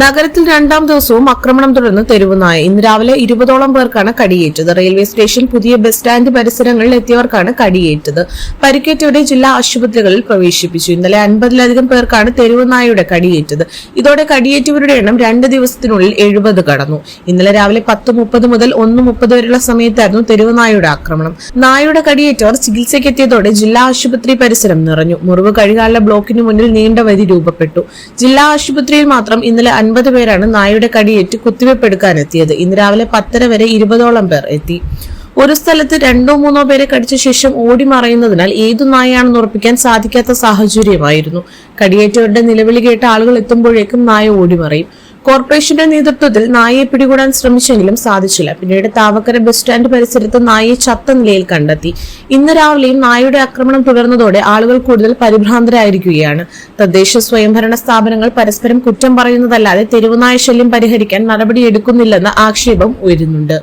നഗരത്തിൽ രണ്ടാം ദിവസവും ആക്രമണം തുടർന്ന് തെരുവുനായ ഇന്ന് രാവിലെ ഇരുപതോളം പേർക്കാണ് കടിയേറ്റത്. റെയിൽവേ സ്റ്റേഷൻ പുതിയ ബസ് സ്റ്റാൻഡ് പരിസരങ്ങളിൽ എത്തിയവർക്കാണ് കടിയേറ്റത്. പരിക്കേറ്റവരെ ജില്ലാ ആശുപത്രികളിൽ പ്രവേശിപ്പിച്ചു. ഇന്നലെ അൻപതിലധികം പേർക്കാണ് തെരുവുനായയുടെ കടിയേറ്റത്. ഇതോടെ കടിയേറ്റവരുടെ എണ്ണം രണ്ട് ദിവസത്തിനുള്ളിൽ എഴുപത് കടന്നു. ഇന്നലെ രാവിലെ പത്ത് മുപ്പത് മുതൽ ഒന്ന് മുപ്പത് വരെയുള്ള സമയത്തായിരുന്നു തെരുവുനായയുടെ ആക്രമണം. നായയുടെ കടിയേറ്റവർ ചികിത്സയ്ക്കെത്തിയതോടെ ജില്ലാ ആശുപത്രി പരിസരം നിറഞ്ഞു. മുറിവ് കഴുകാനുള്ള ബ്ലോക്കിന് മുന്നിൽ നീണ്ട വരി രൂപപ്പെട്ടു. ജില്ലാ ആശുപത്രിയിൽ മാത്രം ഇന്നലെ അൻപത് പേരാണ് നായയുടെ കടിയേറ്റ് കുത്തിവെപ്പ് എടുക്കാനെത്തിയത് ഇന്ന് രാവിലെ പത്തര വരെ ഇരുപതോളം പേർ എത്തി. ഒരു സ്ഥലത്ത് രണ്ടോ മൂന്നോ പേരെ കടിച്ച ശേഷം ഓടി മറയുന്നതിനാൽ ഏതു നായയാണെന്ന് ഉറപ്പിക്കാൻ സാധിക്കാത്ത സാഹചര്യമായിരുന്നു. കടിയേറ്റവരുടെ നിലവിളി കേട്ട ആളുകൾ എത്തുമ്പോഴേക്കും നായ ഓടിമറയും കോർപ്പറേഷന്റെ നേതൃത്വത്തിൽ നായയെ പിടികൂടാൻ ശ്രമിച്ചെങ്കിലും സാധിച്ചില്ല. പിന്നീട് താവക്കര ബസ് സ്റ്റാൻഡ് പരിസരത്ത് നായയെ ചത്ത നിലയിൽ കണ്ടെത്തി. ഇന്ന് രാവിലെയും നായയുടെ ആക്രമണം തുടർന്നതോടെ ആളുകൾ കൂടുതൽ പരിഭ്രാന്തരായിരിക്കുകയാണ്. തദ്ദേശ സ്വയംഭരണ സ്ഥാപനങ്ങൾ പരസ്പരം കുറ്റം പറയുന്നതല്ലാതെ തെരുവുനായ ശല്യം പരിഹരിക്കാൻ നടപടിയെടുക്കുന്നില്ലെന്ന ആക്ഷേപം ഉയരുന്നുണ്ട്.